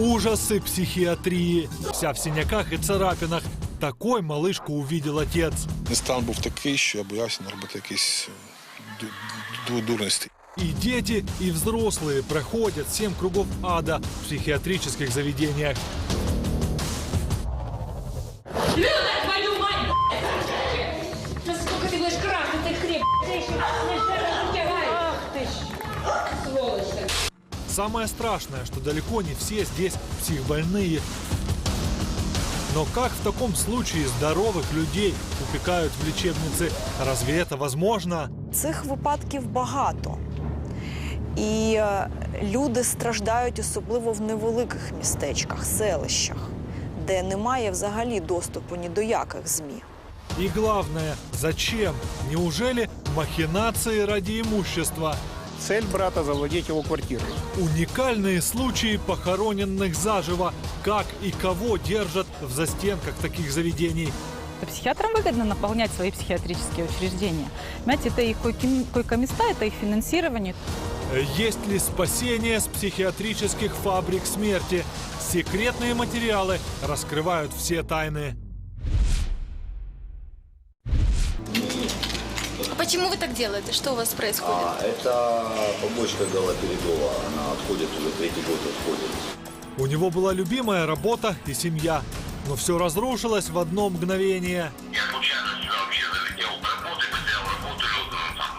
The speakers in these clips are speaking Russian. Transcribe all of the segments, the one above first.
Ужасы психиатрии. Вся в синяках и царапинах. Такой малышку увидел отец. Стан був такий, що я боявся наробити якісь ду- ду- дурності. И дети, и взрослые проходят семь кругов ада в психиатрических заведениях. Самое страшное, что далеко не все здесь психбольные. Но как в таком случае здоровых людей упекают в лечебницы? Разве это возможно? Цих випадків багато. І е, люди страждають особливо в невеликих містечках, селищах, де немає взагалі доступу ні до яких ЗМІ. И главное, зачем? Неужели махинации ради имущества? Цель брата завладеть его квартирой. Уникальные случаи похороненных заживо. Как и кого держат в застенках таких заведений? Психиатрам выгодно наполнять свои психиатрические учреждения. Понимаете, это их койко-места, это их финансирование. Есть ли спасение с психиатрических фабрик смерти? Секретные материалы раскрывают все тайны. Почему вы так делаете? Что у вас происходит? А, это побочка галоперидола. Она отходит, уже третий год отходит. У него была любимая работа и семья. Но все разрушилось в одно мгновение. Я случайно сюда вообще залетел к работе, потерял работу,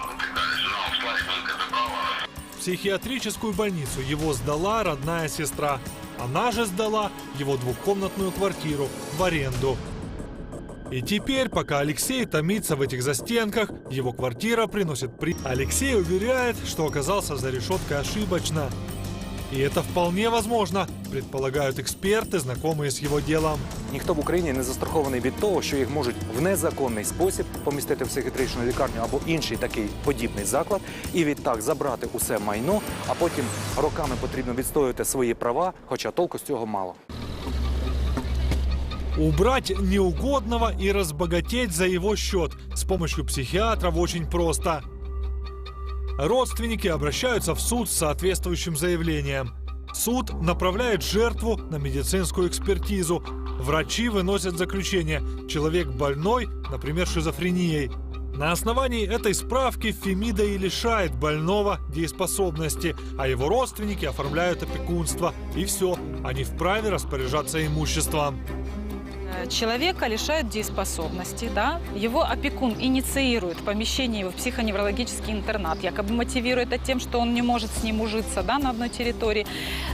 ну, так далее. Жена забрала. В психиатрическую больницу его сдала родная сестра. Она же сдала его двухкомнатную квартиру в аренду. И теперь, пока Алексей томится в этих застенках, его квартира приносит при... Алексей уверяет, что оказался за решеткой ошибочно. И это вполне возможно, предполагают эксперты, знакомые с его делом. Ніхто в Україні не застрахований від того, що їх можуть в незаконний спосіб помістити в психіатричну лікарню або інший такий подібний заклад, і відтак забрати усе майно, а потім роками потрібно відстоювати свої права, хоча толку з цього мало. Убрать неугодного и разбогатеть за его счет с помощью психиатров очень просто. Родственники обращаются в суд с соответствующим заявлением. Суд направляет жертву на медицинскую экспертизу. Врачи выносят заключение. Человек больной, например, шизофренией. На основании этой справки Фемида и лишает больного дееспособности, а его родственники оформляют опекунство. И все, они вправе распоряжаться имуществом. Э, Человека лишают дееспособности, да? его опекун инициирует помещение его в психоневрологический интернат, якобы мотивирует это тем, что он не может с ним ужиться да, на одной территории.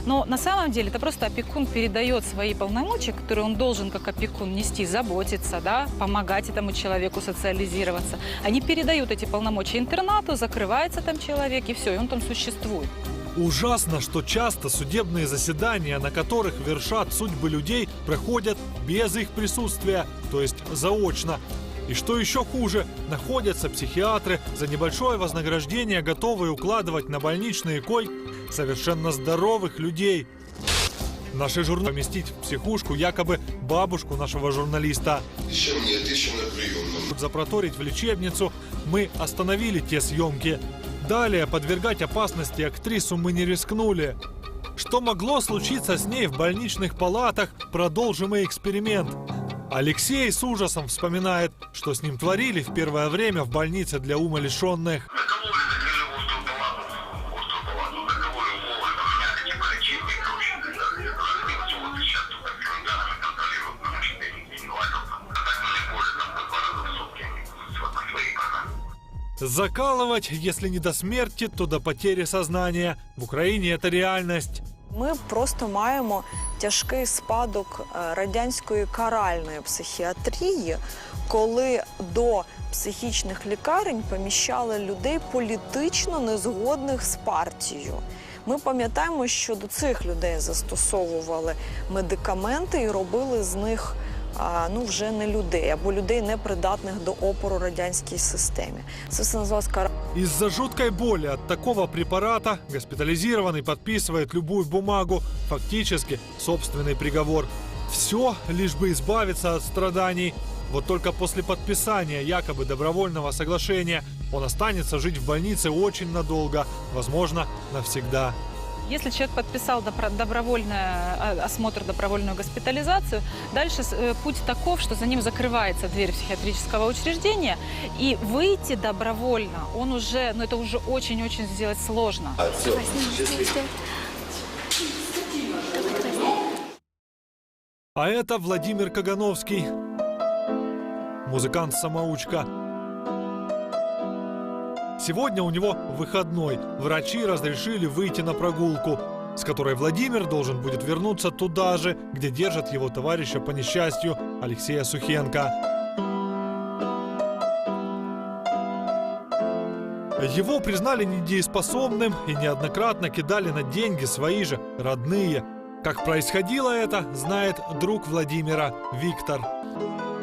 Но на самом деле это просто опекун передает свои полномочия, которые он должен как опекун нести, заботиться, да, помогать этому человеку социализироваться. Они передают эти полномочия интернату, закрывается там человек, и все, и он там существует. Ужасно, что часто судебные заседания, на которых вершат судьбы людей, проходят без их присутствия, то есть заочно. И что еще хуже, находятся психиатры за небольшое вознаграждение, готовые укладывать на больничные койки совершенно здоровых людей. Наши журналы поместить в психушку якобы бабушку нашего журналиста. Еще нет, еще на приемном. Запроторить в лечебницу мы остановили те съемки. Далее подвергать опасности актрису мы не рискнули. Что могло случиться с ней в больничных палатах, продолжим эксперимент. Алексей с ужасом вспоминает, что с ним творили в первое время в больнице для умалишенных. Закалывать, если не до смерти, то до потери сознания. В Украине это реальность. Ми просто маємо тяжкий спадок е, радянської каральної психіатрії, коли до психічних лікарень поміщали людей політично незгодних з партією. Ми пам'ятаємо, що до цих людей застосовували медикаменти і робили з них ну вже не людей або людей непридатних до опору радянській системі. Це все називалось кара. Из-за жуткой боли от такого препарата госпитализированный подписывает любую бумагу, фактически собственный приговор. Все, лишь бы избавиться от страданий. Вот только после подписания якобы добровольного соглашения он останется жить в больнице очень надолго, возможно, навсегда. Если человек подписал добро- добровольный э, осмотр, добровольную госпитализацию, дальше с- э, путь таков, что за ним закрывается дверь психиатрического учреждения, и выйти добровольно, он уже, ну это уже очень-очень сделать сложно. А, все, А это Владимир Кагановский, музыкант-самоучка. Сегодня у него выходной. Врачи разрешили выйти на прогулку, с которой Владимир должен будет вернуться туда же, где держат его товарища по несчастью Алексея Сухенко. Его признали недееспособным и неоднократно кидали на деньги свои же родные. Как происходило это, знает друг Владимира Виктор.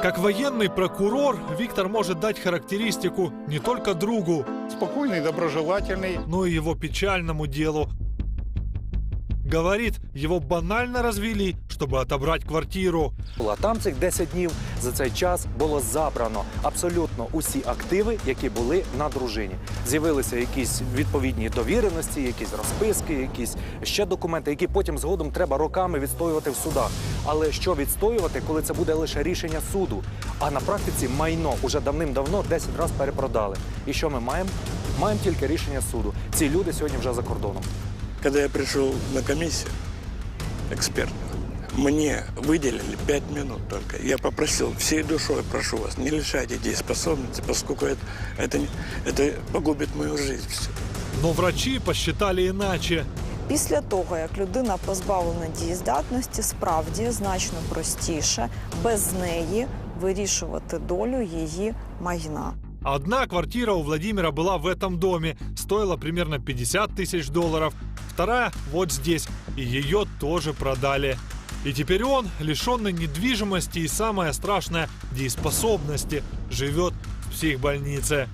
Как военный прокурор, Виктор может дать характеристику не только другу, Спокойный, доброжелательный. но и его печальному делу. Говорит, его банально развели, чтобы отобрать квартиру. А там цих 10 днів за цей час було забрано абсолютно усі активи, які були на дружині. З'явилися якісь відповідні довіреності, якісь розписки, якісь ще документи, які потім згодом треба роками відстоювати в судах. Але що відстоювати, коли це буде лише рішення суду? А на практиці майно уже давним-давно 10 разів перепродали. І що ми маємо? Маємо тільки рішення суду. Ці люди сьогодні вже за кордоном. Когда я пришел на комиссию экспертную, мне выделили пять минут только. Я попросил, всей душой прошу вас, не лишайте дееспособности, поскольку это, это, не- это погубит мою жизнь. Всё. Но врачи посчитали иначе. Після того, як людина позбавлена дієздатності, справді значно простіше без неї вирішувати долю її майна. Одна квартира у Владимира была в этом доме, стоила примерно 50 тысяч долларов. Вторая вот здесь, и ее тоже продали. И теперь он, лишенный недвижимости и самое страшное – дееспособности, живет в психбольнице.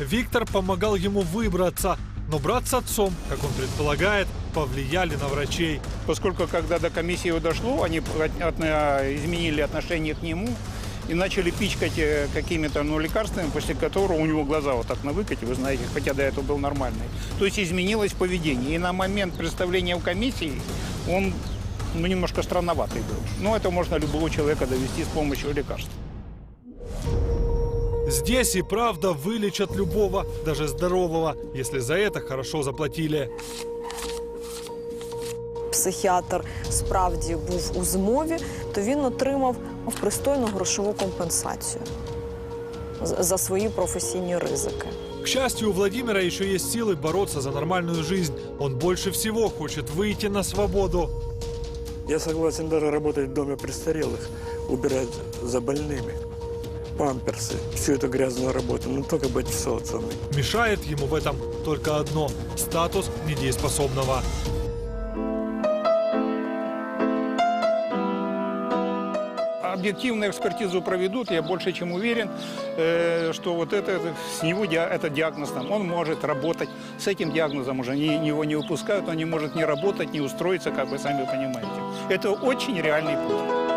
Виктор помогал ему выбраться, но брат с отцом, как он предполагает, повлияли на врачей. Поскольку, когда до комиссии дошло, они изменили отношение к нему и начали пичкать э, какими-то ну, лекарствами, после которого у него глаза вот так на выкате, вы знаете, хотя до этого был нормальный. То есть изменилось поведение. И на момент представления в комиссии он ну, немножко странноватый был. Но это можно любого человека довести с помощью лекарств. Здесь и правда вылечат любого, даже здорового, если за это хорошо заплатили. Психіатр справді був у змові, то він отримав ну, пристойну грошову компенсацію з- за свої професійні ризики. К счастью, у Владимира еще есть силы бороться за нормальную жизнь. Он больше всего хочет выйти на свободу. Я согласен даже работать в доме престарелых, убирать за больными, памперсы, всю эту грязную работу, но только быть в социуме. Мешает ему в этом только одно – статус недееспособного. Объективную экспертизу проведут, я больше чем уверен, э, что вот это, с него диа- этот диагноз там, он может работать. С этим диагнозом уже ни- его не выпускают, он не может ни работать, ни устроиться, как вы сами понимаете. Это очень реальный путь.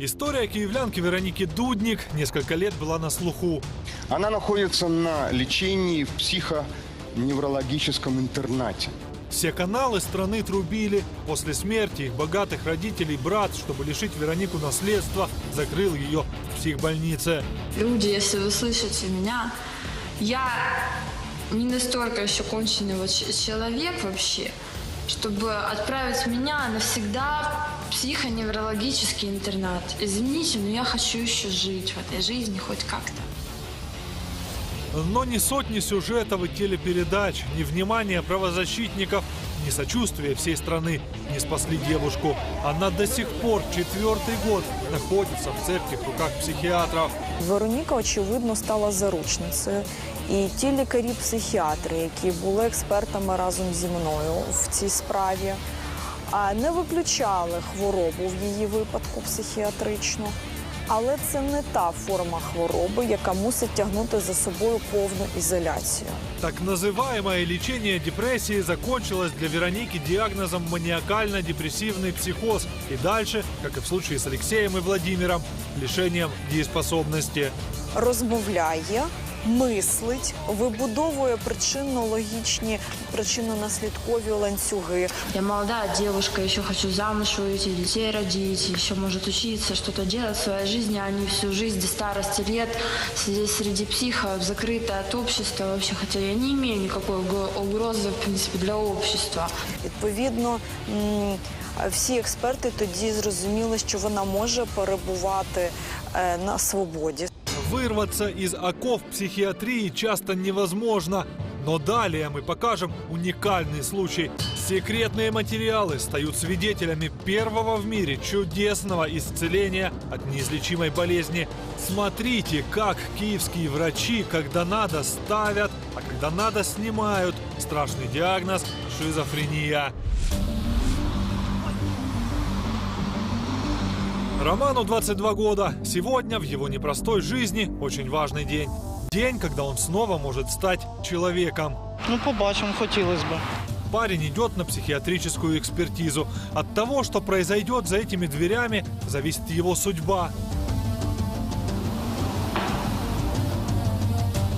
История киевлянки Вероники Дудник несколько лет была на слуху. Она находится на лечении в психоневрологическом интернате. Все каналы страны трубили. После смерти их богатых родителей брат, чтобы лишить Веронику наследства, закрыл ее в психбольнице. Люди, если вы слышите меня, я не настолько еще конченый вот человек вообще, чтобы отправить меня навсегда в психоневрологический интернат. Извините, но я хочу еще жить в этой жизни хоть как-то. Но ни сотни сюжетов и телепередач, ни внимания правозащитников, ни сочувствия всей страны не спасли девушку. Она до сих пор четвертый год находится в цепких руках психиатров. Вероніка, очевидно, стала заручницею. І ті лікарі-психіатри, які були експертами разом зі мною в цій справі, а, не виключали хворобу в її випадку психіатричну. Але це не та форма хвороби, яка мусить тягнути за собою повну ізоляцію. Так называемое лечение депрессии закончилось для Вероники диагнозом маниакально-депрессивный психоз. И дальше, как и в случае с Алексеем и Владимиром, лишением дееспособности. Розмовляє, мислить, вибудовує причинно-логічні, причинно-наслідкові ланцюги. Я молодая девушка, еще хочу замуж выйти, детей родить, еще может учиться, что-то делать в своей жизни, а не всю жизнь до старости лет сидеть среди психов, закрытая от общества вообще, хотя я не имею никакой угро- угрозы, в принципе, для общества. Відповідно, м, всі експерти тоді зрозуміли, що вона може перебувати е, на свободі. Вырваться из оков психиатрии часто невозможно. Но далее мы покажем уникальный случай. Секретные материалы стают свидетелями первого в мире чудесного исцеления от неизлечимой болезни. Смотрите, как киевские врачи, когда надо, ставят, а когда надо, снимают страшный диагноз – шизофрения. Роману 22 года. Сегодня в его непростой жизни очень важный день. День, когда он снова может стать человеком. Ну, побачимо, хотілося б. Парень идет на психиатрическую экспертизу. От того, что произойдет за этими дверями, зависит его судьба.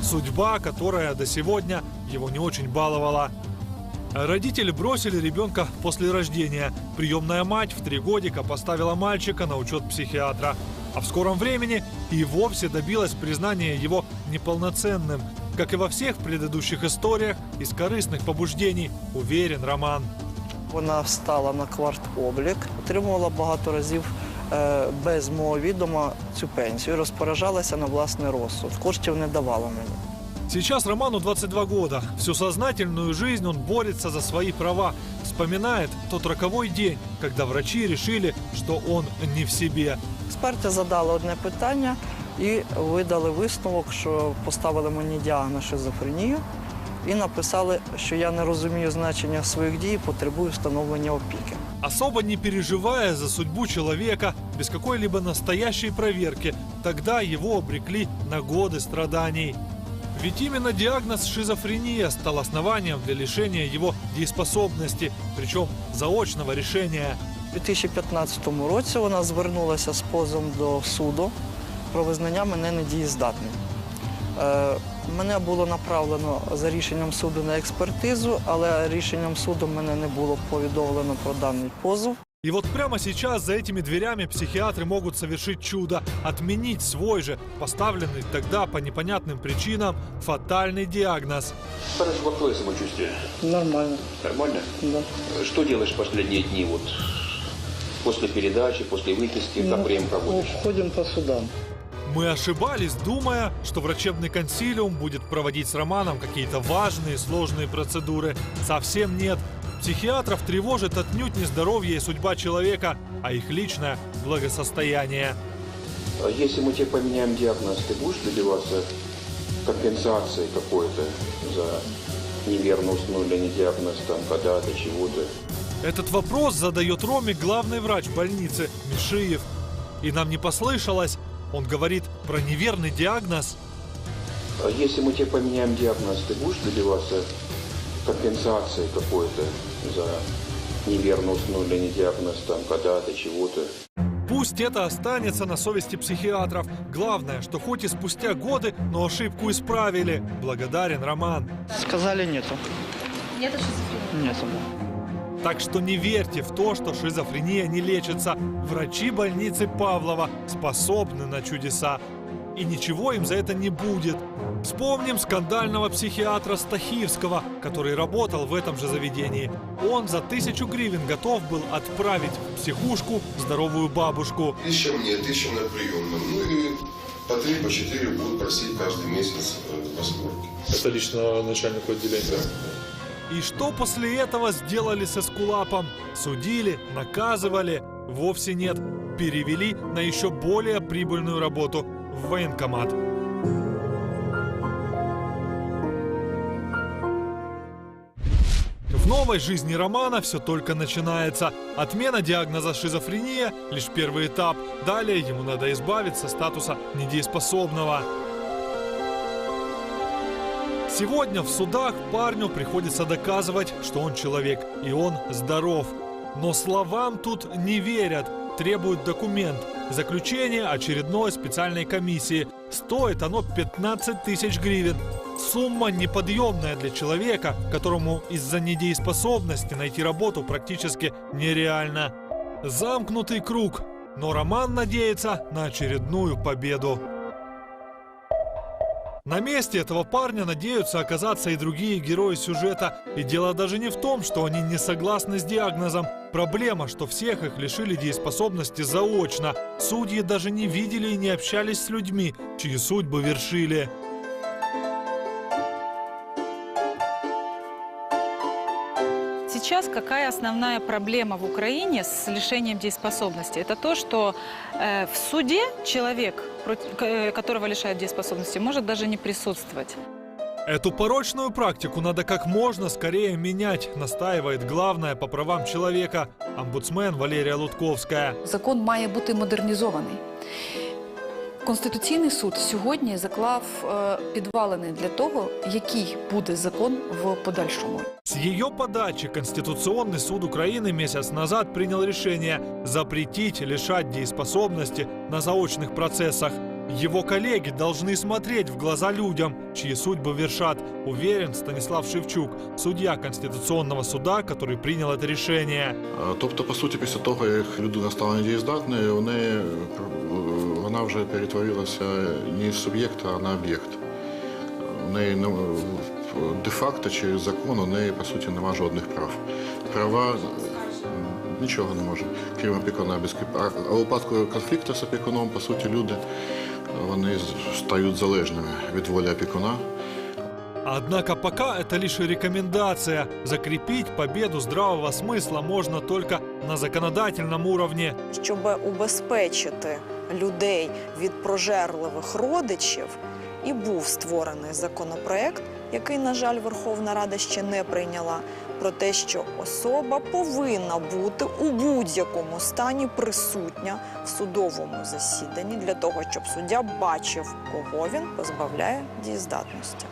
Судьба, которая до сегодня его не очень баловала. Родители бросили ребенка после рождения. Приемная мать в три годика поставила мальчика на учет психиатра. А в скором времени и вовсе добилась признания его неполноценным. Как и во всех предыдущих историях, из корыстных побуждений, уверен Роман. Вона встала на кварт-облік, отримувала багато разів е, без мого відома цю пенсію, розпоряджалася на власний розсуд. Коштів не давала мені. Сейчас Роману 22 года. Всю сознательную жизнь он борется за свои права. Вспоминает тот роковой день, когда врачи решили, что он не в себе. Експерти задали одне питання і видали висновок, що поставили мені діагноз шизофренію і написали, що я не розумію значення своїх дій і потребую встановлення опіки. Особо не переживая за судьбу человека, без какой-либо настоящей проверки, тогда его обрекли на годы страданий. Ведь именно диагноз шизофрения стал основанием для лишения его дееспособности, причем заочного решения. У 2015 році вона звернулася з позовом до суду про визнання мене недієздатним. Е, Мене було направлено за рішенням суду на експертизу, але рішенням суду мене не було повідомлено про даний позов. И вот прямо сейчас за этими дверями психиатры могут совершить чудо, отменить свой же, поставленный тогда по непонятным причинам, фатальный диагноз. Хорошо, как твое самочувствие? Нормально. Нормально? Да. Что делаешь в последние дни? Вот после передачи, после выписки, как время проводишь? Ходимо по судам. Мы ошибались, думая, что врачебный консилиум будет проводить с Романом какие-то важные, сложные процедуры. Совсем нет. Психиатров тревожит отнюдь не здоровье и судьба человека, а их личное благосостояние. А Если мы тебе поменяем диагноз, ты будешь добиваться компенсации какой-то за неверно установленный диагноз, там, когда-то, чего-то? Этот вопрос задает Роме главный врач больницы Мишиев. И нам не послышалось, он говорит про неверный диагноз. А Если мы тебе поменяем диагноз, ты будешь добиваться компенсации какой-то за неверно установленный диагноз, там, когда-то, чего-то? Пусть это останется на совести психиатров. Главное, что хоть и спустя годы, но ошибку исправили. Благодарен Роман. Сказали нету. Нет шизофрении? Нету. Так что не верьте в то, что шизофрения не лечится. Врачи больницы Павлова способны на чудеса. И ничего им за это не будет. Вспомним скандального психиатра Стахивского, который работал в этом же заведении. Он за тысячу гривен готов был отправить в психушку здоровую бабушку. Тысяча мне, тысяча на приемном. Ну и по три, по четыре будут просить каждый месяц э, по скорке. Это лично начальнику отделения. И что после этого сделали с Эскулапом? Судили, наказывали? Вовсе нет. Перевели на еще более прибыльную работу в военкомат. Новой жизни Романа все только начинается. Отмена диагноза шизофрения – лишь первый этап. Далее ему надо избавиться статуса недееспособного. Сегодня в судах парню приходится доказывать, что он человек и он здоров. Но словам тут не верят, требуют документ. Заключение очередной специальной комиссии. Стоит оно 15 тысяч гривен. Сумма неподъемная для человека, которому из-за недееспособности найти работу практически нереально. Замкнутый круг. Но Роман надеется на очередную победу. На месте этого парня надеются оказаться и другие герои сюжета. И дело даже не в том, что они не согласны с диагнозом. Проблема, что всех их лишили дееспособности заочно. Судьи даже не видели и не общались с людьми, чьи судьбы вершили. Сейчас какая основная проблема в Украине с лишением дееспособности? Это то, что э, в суде человек, э, которого лишают дееспособности, может даже не присутствовать. Эту порочную практику надо как можно скорее менять, настаивает главная по правам человека омбудсмен Валерия Лутковская. Закон має бути модернізований. Конституційний суд сьогодні заклав е, підвалини для того, який буде закон в подальшому. С ее подачи Конституционный суд Украины месяц назад принял решение запретить лишать дееспособности на заочных процессах. Его коллеги должны смотреть в глаза людям, чьи судьбы вершат, уверен Станислав Шевчук, судья Конституционного суда, который принял это решение. А, Тобто, по суті, після того, як людина стала недієздатною, вони, е, вона вже перетворилася не з суб'єкта, а на об'єкт. Ну, де-факто через закон у неї, по суті, немає жодних прав. Права нічого не може, крім опікуна без А а у випадку конфлікту з опікуном, по суті, люди вони стають залежними від волі опікуна. Однако пока это лишь рекомендация. Закрепить победу здравого смысла можно только на законодательном уровне. Щоб убезпечити людей від прожерливих родичів, і був створений законопроект, який, на жаль, Верховна Рада ще не прийняла, про те, що особа повинна бути у будь-якому стані присутня в судовому засіданні для того, щоб суддя бачив, кого він позбавляє дієздатності.